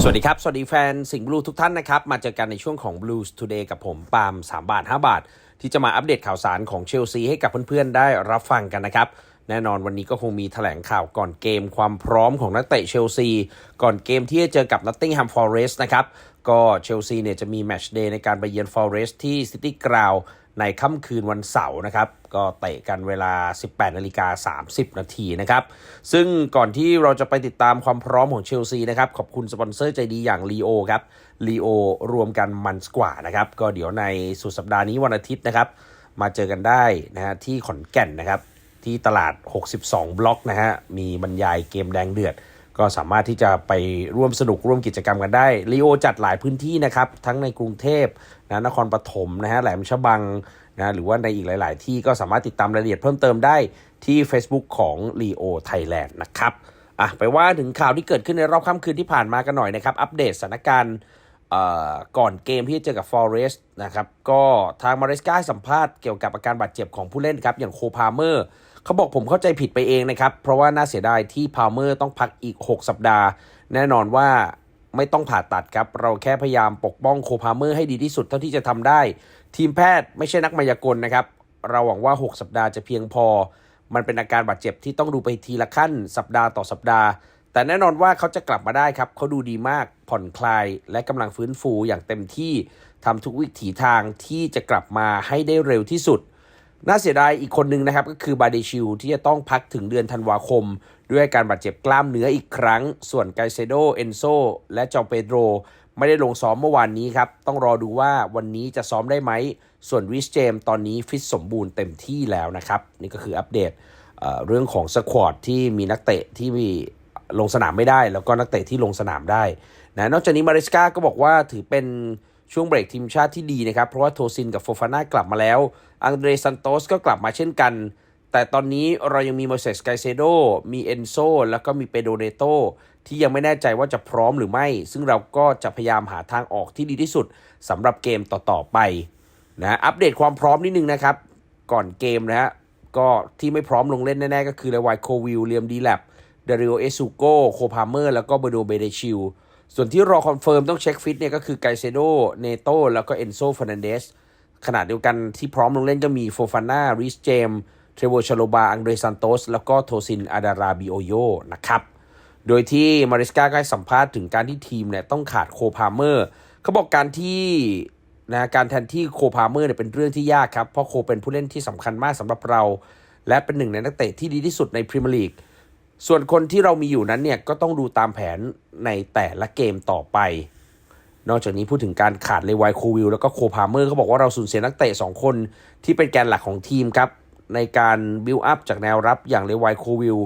สวัสดีครับ สวัสดีแฟนสิงห์บลูทุกท่านนะครับ มาเจอกันในช่วงของ Blues Today กับผมปาล์ม3 บาท 5 บาท ที่จะมาอัปเดตข่าวสารของเชลซีให้กับเพื่อนๆ ได้รับฟังกันนะครับ แน่นอนวันนี้ก็คงมีแถลงข่าวก่อนเกมความพร้อมของนักเตะเชลซี ก่อนเกมที่จะเจอกับนัตติงแฮมฟอร์เรสต์นะครับ ก็เชลซีเนี่ยจะมีแมชเดย์ในการไปเยือน Forest ที่ City Ground ในค่ำคืนวันเสาร์นะครับ ก็เตะกันเวลา 18นาฬิกา30 นาทีนะครับ ซึ่งก่อนที่เราจะไปติดตามความพร้อมของเชลซีนะครับ ขอบคุณสปอนเซอร์ใจดีอย่าง l ีโอครับ l ีโอรวมกันมันสกว่านะครับ ก็เดี๋ยวในสุดสัปดาห์นี้วันอาทิตย์นะครับ มาเจอกันได้นะฮะที่ขอนแก่นนะครับ ที่ตลาด 62 บล็อกนะฮะมีบรรยายเกมแดงเดือด ก็สามารถที่จะไปร่วมสนุกร่วมกิจกรรมกันได้ลีโอจัดหลายพื้นที่นะครับ ทั้งในกรุงเทพนะนครปฐมนะฮะแหลมฉบังนะหรือว่าในอีกหลาย ๆ ที่ก็สามารถติดตามรายละเอียดเพิ่มเติมได้ที่ Facebook ของ Leo Thailand นะครับอะไปว่าถึงข่าวที่เกิดขึ้นในรอบค่ำคืนที่ผ่านมากันหน่อยนะครับ อัปเดตสถานการณ์ก่อนเกมที่จะเจอกับ Forest นะครับ ก็ทางมาริสกาสัมภาษณ์เกี่ยวกับอาการบาดเจ็บของผู้เล่นครับ อย่างโคพาเมอร์ เขาบอกผมเข้าใจผิดไปเองนะครับ เพราะว่าน่าเสียดายที่พาวเมอร์ต้องพักอีก 6 สัปดาห์ แน่นอนว่าไม่ต้องผ่าตัดครับ เราแค่พยายามปกป้องโคพาเมอร์ให้ดีที่สุดเท่าที่จะทำได้ ทีมแพทย์ไม่ใช่นักมายากลนะครับ เราหวังว่า 6 สัปดาห์จะเพียงพอ มันเป็นอาการบาดเจ็บที่ต้องดูไปทีละขั้น สัปดาห์ต่อสัปดาห์ แต่แน่นอนว่าเขาจะกลับมาได้ครับ เขาดูดีมากผ่อนคลาย และกำลังฟื้นฟูอย่างเต็มที่ทำทุกวิถีทางที่จะกลับมาให้ได้เร็วที่สุด น่าเสียดายอีกคนนึงนะครับ ก็คือบาเดชิลที่จะต้องพักถึงเดือนธันวาคม ด้วยการบาดเจ็บกล้ามเนื้ออีกครั้ง ส่วนไกเซโดเอนโซและจอเปโดรไม่ได้ลงซ้อมเมื่อวานนี้ครับ ต้องรอดูว่าวันนี้จะซ้อมได้ไหม ส่วนวิสเจมตอนนี้ฟิตสมบูรณ์เต็มที่แล้วนะครับ นี่ก็คืออัปเดตเเรื่องของสควอตที่มีนักเตะที่มีลงสนามไม่ได้ แล้วก็นักเตะที่ลงสนามได้นะนอกจากนี้มาริสกาก็บอกว่าถือเป็น ช่วงเบรกทีมชาติที่ดีนะครับ เพราะว่าโทซินกับโฟฟาน่ากลับมาแล้ว อังเดรซันโตสก็กลับมาเช่นกัน แต่ตอนนี้เรายังมีโมเสสไกเซโด มีเอนโซ แล้วก็มีเปโดเนโตที่ยังไม่แน่ใจว่าจะพร้อมหรือไม่ ซึ่งเราก็จะพยายามหาทางออกที่ดีที่สุดสำหรับเกมต่อๆไปนะอัปเดตความพร้อมนิดนึงนะครับ ก่อนเกมนะฮะก็ที่ไม่พร้อมลงเล่นแน่ๆ ก็คือเลวายโควิลเลียมดีแลบเดริโอเอซูโกโคพาเมอร์ แล้วก็เบโดเบเดชิล ส่วนที่รอคอนเฟิร์มต้องเช็คฟิตเนี่ยก็คือไกเซโด เนโตแล้วก็เอนโซฟ r นันเดสขณะเดียวกันที่พร้อมลงเล่นก็มีโฟฟาน่าริสเจมเทรโวอร์ชโลบา อังเดรซันโตส แล้วก็โทซินอาดาราบิโอโยนะครับ โดยที่มาริสกาก็ให้สัมภาษณ์ถึงการที่ทีมเนี่ยต้องขาดโคพาเมอร์เขาบอกการที่นะการแทนที่โคพาเมอร์เนี่ยเป็นเรื่องที่ยากครับ เพราะโคเป็นผู้เล่นที่สำคัญมากสำหรับเรา และเป็นหนึ่งในนักเตะที่ดีที่สุดในพรีเมียร์ลีก ส่วนคนที่เรามีอยู่นั้นเนี่ยก็ต้องดูตามแผนในแต่ละเกมต่อไป นอกจากนี้พูดถึงการขาดเลวายโควิลแล้วก็โคพาเมอร์เขาบอกว่าเราสูญเสียนักเตะ2 คนที่เป็นแกนหลักของทีมครับ ในการบิลอัพจากแนวรับอย่างเลวายโควิล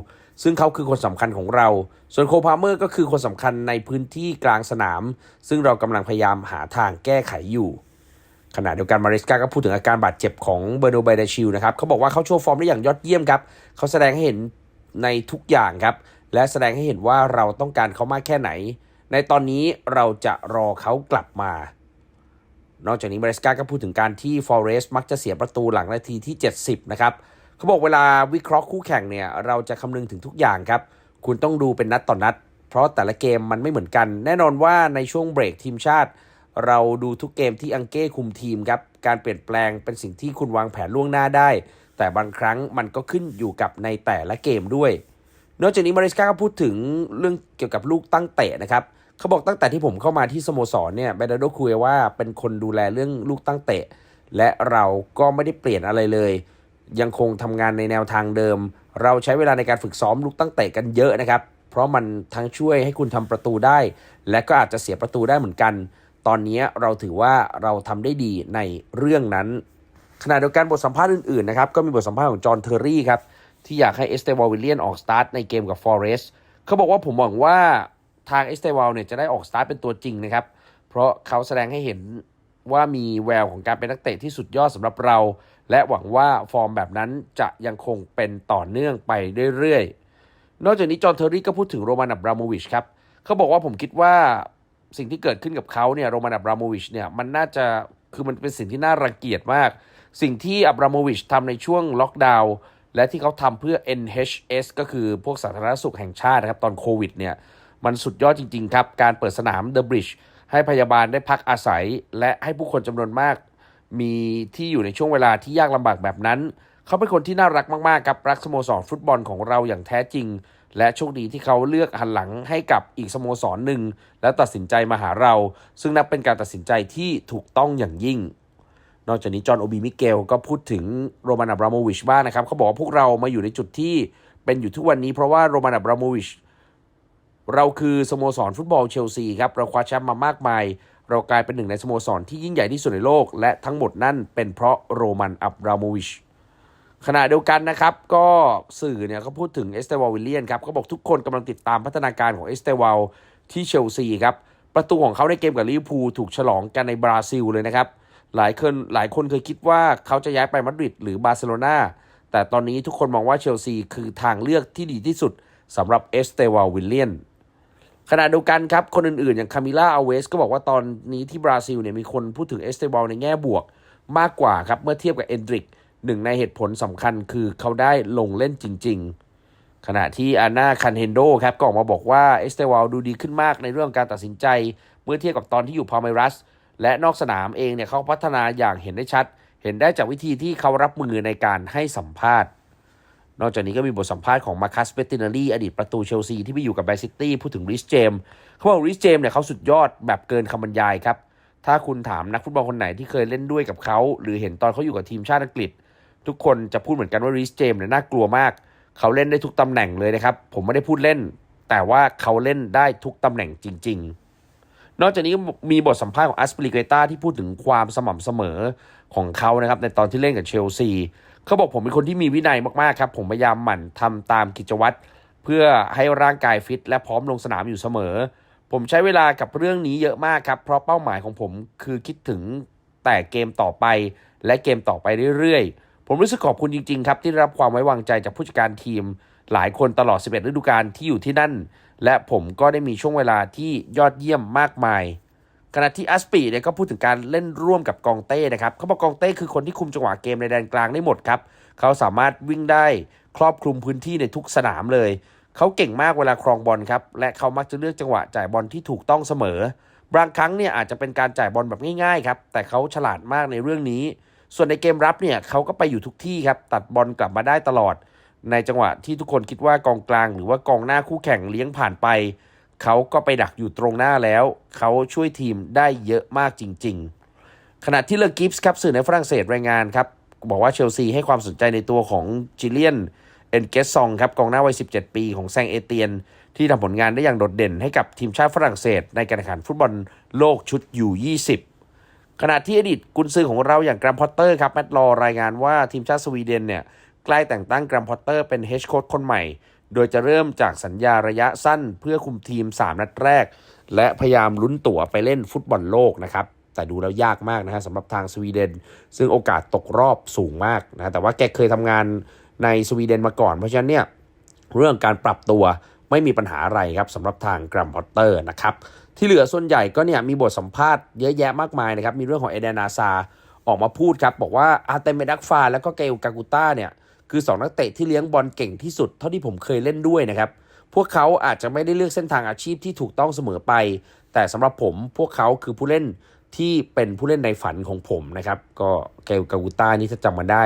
ซึ่งเขาคือคนสำคัญของเรา ส่วนโคพาเมอร์ก็คือคนสำคัญในพื้นที่กลางสนาม ซึ่งเรากำลังพยายามหาทางแก้ไขอยู่ ขณะเดียวกันมาริสกาก็พูดถึงอาการบาดเจ็บของเบอร์โนไบเดชิลนะครับเขาบอกว่าเขาโชว์ฟอร์มได้อย่างยอดเยี่ยมครับ เขาแสดงให้เห็น ในทุกอย่างครับ และแสดงให้เห็นว่าเราต้องการเขามากแค่ไหน ในตอนนี้เราจะรอเขากลับมา นอกจากนี้มาริสกาก็พูดถึงการที่ฟอเรสต์มักจะเสียประตูหลังนาทีที่ 70 นะครับเขาบอกเวลาวิเคราะห์คู่แข่งเนี่ยเราจะคำนึงถึงทุกอย่างครับ คุณต้องดูเป็นนัดต่อนนัด เพราะแต่ละเกมมันไม่เหมือนกัน แน่นอนว่าในช่วงเบรกทีมชาติ เราดูทุกเกมที่อังเก้คุมทีมครับ การเปลี่ยนแปลงเป็นสิ่งที่คุณวางแผนล่วงหน้าได้ แต่บางครั้งมันก็ขึ้นอยู่กับในแต่ละเกมด้วย นอกจากนี้มาริสกาก็พูดถึงเรื่องเกี่ยวกับลูกตั้งเตะนะครับเขาบอกตั้งแต่ที่ผมเข้ามาที่สโมสรเนี่ยเบดาโดคุยว่าเป็นคนดูแลเรื่องลูกตั้งเตะ และเราก็ไม่ได้เปลี่ยนอะไรเลย ยังคงทำงานในแนวทางเดิม เราใช้เวลาในการฝึกซ้อมลูกตั้งเตะกันเยอะนะครับ เพราะมันทั้งช่วยให้คุณทำประตูได้ และก็อาจจะเสียประตูได้เหมือนกัน ตอนนี้เราถือว่าเราทำได้ดีในเรื่องนั้น ขณะเดียวกันบทสัมภาษณ์อื่นๆนะครับก็มีบทสัมภาษณ์ของจอห์นเทอร์รี่ครับที่อยากให้เอสเตวอลวิลเลียนออกสตาร์ทในเกมกับฟอเรสต์เขาบอกว่าผมหวังว่าทางเอสเตวอลเนี่ยจะได้ออกสตาร์ทเป็นตัวจริงนะครับ เพราะเขาแสดงให้เห็นว่ามีแววของการเป็นนักเตะที่สุดยอดสำหรับเรา และหวังว่าฟอร์มแบบนั้นจะยังคงเป็นต่อเนื่องไปเรื่อยๆ นอกจากนี้จอห์นเทอร์รี่ก็พูดถึงโรมันอับราโมวิชครับเขาบอกว่าผมคิดว่าสิ่งที่เกิดขึ้นกับเขาเนี่ยโรมันอับราโมวิชเนี่ยมันน่าจะคือมันเป็นสิ่งที่น่ารังเกียจมาก สิ่งที่อับราโมวิชทำในช่วงล็อกดาวน์และที่เขาทำเพื่อ NHS ก็คือพวกสาธารณสุขแห่งชาตินะครับ ตอนโควิดเนี่ยมันสุดยอดจริง ๆ ครับ การเปิดสนามเดอะบริดจ์ให้พยาบาลได้พักอาศัย และให้ผู้คนจำนวนมาก มีที่อยู่ในช่วงเวลาที่ยากลำบากแบบนั้น เขาเป็นคนที่น่ารักมากๆครับรักสโมสรฟุตบอลของเราอย่างแท้จริง และโชคดีที่เขาเลือกหันหลังให้กับอีกสโมสรหนึ่ง แล้วตัดสินใจมาหาเรา ซึ่งนับเป็นการตัดสินใจที่ถูกต้องอย่างยิ่ง นอกจากนี้จอห์นโอบีมิเกลก็พูดถึงโรมันอับราโมวิชบ้างนะครับเขาบอกว่าพวกเรามาอยู่ในจุดที่เป็นอยู่ทุกวันนี้เพราะว่าโรมันอับราโมวิชเราคือสโมสรฟุตบอลเชลซีครับ เราคว้าแชมป์มามากมาย เรากลายเป็นหนึ่งในสโมสรที่ยิ่งใหญ่ที่สุดในโลก และทั้งหมดนั่นเป็นเพราะโรมันอับราโมวิชขณะเดียวกันนะครับ ก็สื่อเนี่ยเขาพูดถึงเอสเตวาลวิลเลียนครับเขาบอกทุกคนกำลังติดตามพัฒนาการของเอสเตวาลที่เชลซีครับ ประตูของเขาในเกมกับลิเวอร์พูลถูกฉลองกันในบราซิลเลยนะครับ หลายคนหลายคนเคยคิดว่าเขาจะย้ายไปมาดริดหรือบาร์เซโลนาแต่ตอนนี้ทุกคนมองว่าเชลซีคือทางเลือกที่ดีที่สุดสำหรับเอสเตวาลวิลเลียนขณะเดียวกันครับ คนอื่นๆ อย่างคามิล่าอาเวสก็บอกว่าตอนนี้ที่บราซิลเนี่ยมีคนพูดถึงเอสเตบอลในแง่บวกมากกว่าครับ เมื่อเทียบกับเอนดริกหนึ่งในเหตุผลสำคัญคือเขาได้ลงเล่นจริง ๆ ขณะที่อาน่าคันเฮนโดครับก็ออกมาบอกว่าเอสเตวาลดูดีขึ้นมากในเรื่องการตัดสินใจ เมื่อเทียบกับตอนที่อยู่พาเมรัส และนอกสนามเองเนี่ยเขาพัฒนาอย่างเห็นได้ชัด เห็นได้จากวิธีที่เขารับมือในการให้สัมภาษณ์ นอกจากนี้ก็มีบทสัมภาษณ์ของมาคัสเปตินารีอดีตประตูเชลซีที่ไปอยู่กับแบซิตี้พูดถึงริสเจมเขาบอกริสเจมเนี่ยเขาสุดยอดแบบเกินคำบรรยายครับ ถ้าคุณถามนักฟุตบอลคนไหนที่เคยเล่นด้วยกับเขา หรือเห็นตอนเขาอยู่กับทีมชาติอังกฤษ ทุกคนจะพูดเหมือนกันว่าริสเจมเนี่ยน่ากลัวมาก เขาเล่นได้ทุกตำแหน่งเลยนะครับผมไม่ได้พูดเล่น แต่ว่าเขาเล่นได้ทุกตำแหน่งจริง ๆ นอกจากนี้มีบทสัมภาษณ์ของอัสปริเกตาที่พูดถึงความสม่ำเสมอของเขานะครับในตอนที่เล่นกับเชลซีเขาบอกผมเป็นคนที่มีวินัยมากๆครับ ผมพยายามหมั่นทำตามกิจวัตรเพื่อให้ร่างกายฟิต และพร้อมลงสนามอยู่เสมอ ผมใช้เวลากับเรื่องนี้เยอะมากครับ เพราะเป้าหมายของผมคือคิดถึงแต่เกมต่อไปและเกมต่อไปเรื่อยๆ ผมรู้สึกขอบคุณจริงๆครับที่ได้รับความไว้วางใจจากผู้จัดการทีม หลายคนตลอด 11 ฤดูกาลที่อยู่ที่นั่น และผมก็ได้มีช่วงเวลาที่ยอดเยี่ยมมากมาย ขณะที่อัสปีเนี่ยก็พูดถึงการเล่นร่วมกับกองเต้นะครับเขาบอกกองเต้คือคนที่คุมจังหวะเกมในแดนกลางได้หมดครับเขาสามารถวิ่งได้ครอบคลุมพื้นที่ในทุกสนามเลยเขาเก่งมากเวลาครองบอลครับและเขามักจะเลือกจังหวะจ่ายบอลที่ถูกต้องเสมอบางครั้งเนี่ยอาจจะเป็นการจ่ายบอลแบบง่ายๆครับแต่เขาฉลาดมากในเรื่องนี้ ส่วนในเกมรับเนี่ยเขาก็ไปอยู่ทุกที่ครับตัดบอลกลับมาได้ตลอด ในจังหวะที่ทุกคนคิดว่ากองกลาง หรือว่ากองหน้าคู่แข่งเลี้ยงผ่านไป เขาก็ไปดักอยู่ตรงหน้าแล้ว เขาช่วยทีมได้เยอะมากจริง ๆ ขณะที่เลอกิฟส์ครับสื่อในฝรั่งเศสรายงานครับบอกว่าเชลซีให้ความสนใจในตัวของจิเลียนเอนเกสซองครับกองหน้าวัย 17 ปีของแซงเอเตียน ที่ทำผลงานได้อย่างโดดเด่นให้กับทีมชาติฝรั่งเศส ในการแข่งขันฟุตบอลโลกชุดยู20 ขณะที่อดีตกุนซือของเราอย่างกรัมพอตเตอร์ครับแมตต์ลอรายงานว่าทีมชาติสวีเดนเนี่ย ใกล้แต่งตั้งกรัมพอตเตอร์เป็นเฮดโค้ชคนใหม่ โดยจะเริ่มจากสัญญาระยะสั้นเพื่อคุมทีม 3 นัดแรก และพยายามลุ้นตั๋วไปเล่นฟุตบอลโลกนะครับแต่ดูแล้วยากมากนะฮะสำหรับทางสวีเดน ซึ่งโอกาสตกรอบสูงมากนะแต่ว่าแกเคยทำงานในสวีเดนมาก่อน เพราะฉะนั้นเนี่ยเรื่องการปรับตัวไม่มีปัญหาอะไรครับสำหรับทางกรัมพอตเตอร์นะครับที่เหลือส่วนใหญ่ก็เนี่ยมีบทสัมภาษณ์เยอะแยะมากมายนะครับ มีเรื่องของเอเดนาซาออกมาพูดครับ บอกว่าอาร์เตเมดักฟา แล้วก็เกลกากูต้าเนี่ย คือ 2 นักเตะที่เลี้ยงบอลเก่งที่สุดเท่าที่ผมเคยเล่นด้วยนะครับ พวกเขาอาจจะไม่ได้เลือกเส้นทางอาชีพที่ถูกต้องเสมอไป แต่สำหรับผมพวกเขาคือผู้เล่นที่เป็นผู้เล่นในฝันของผมนะครับ ก็เกลกากูต้านี่ถ้าจำมาได้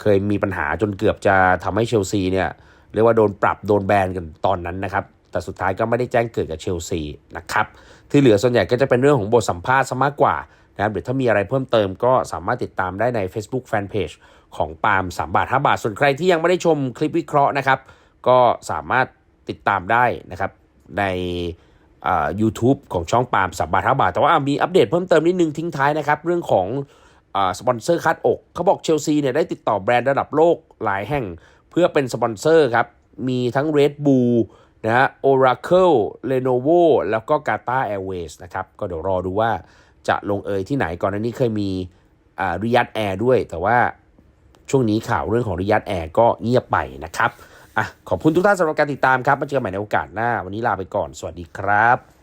เคยมีปัญหาจนเกือบจะทำให้เชลซีเนี่ยเรียกว่าโดนปรับโดนแบนกันตอนนั้นนะครับ แต่สุดท้ายก็ไม่ได้แจ้งเกิดกับเชลซีนะครับ ที่เหลือส่วนใหญ่ก็จะเป็นเรื่องของบทสัมภาษณ์ซะมากกว่านะครับหรือถ้ามีอะไรเพิ่มเติมก็สามารถติดตามได้ใน Facebook Fanpage ของปาล์ม3บาท 5 บาท ส่วนใครที่ยังไม่ได้ชมคลิปวิเคราะห์นะครับ ก็สามารถติดตามได้นะครับในอ่า YouTube ของช่องปาล์ม3บาท5บาท แต่ว่ามีอัปเดตเพิ่มเติมนิดนึงทิ้งท้ายนะครับ เรื่องของอสปอนเซอร์คัดอกเขาบอกเชลซีเนี่ยได้ติดต่อแบรนด์ระดับโลกหลายแห่งเพื่อเป็นสปอนเซอร์ครับ มีทั้ง Red Bull นะฮะ Oracle Lenovo แล้วก็ Qatar Airways นะครับ ก็เดี๋ยวรอดูว่าจะลงเอยที่ไหนก่อนหน้านี้เคยมีริยัตแอร์ด้วย แต่ว่า ช่วงนี้ข่าวเรื่องของริยัตแอร์ก็เงียบไปนะครับอะขอบคุณทุกท่านสำหรับการติดตามครับมาเจอกันใหม่ในโอกาสหน้า วันนี้ลาไปก่อน สวัสดีครับ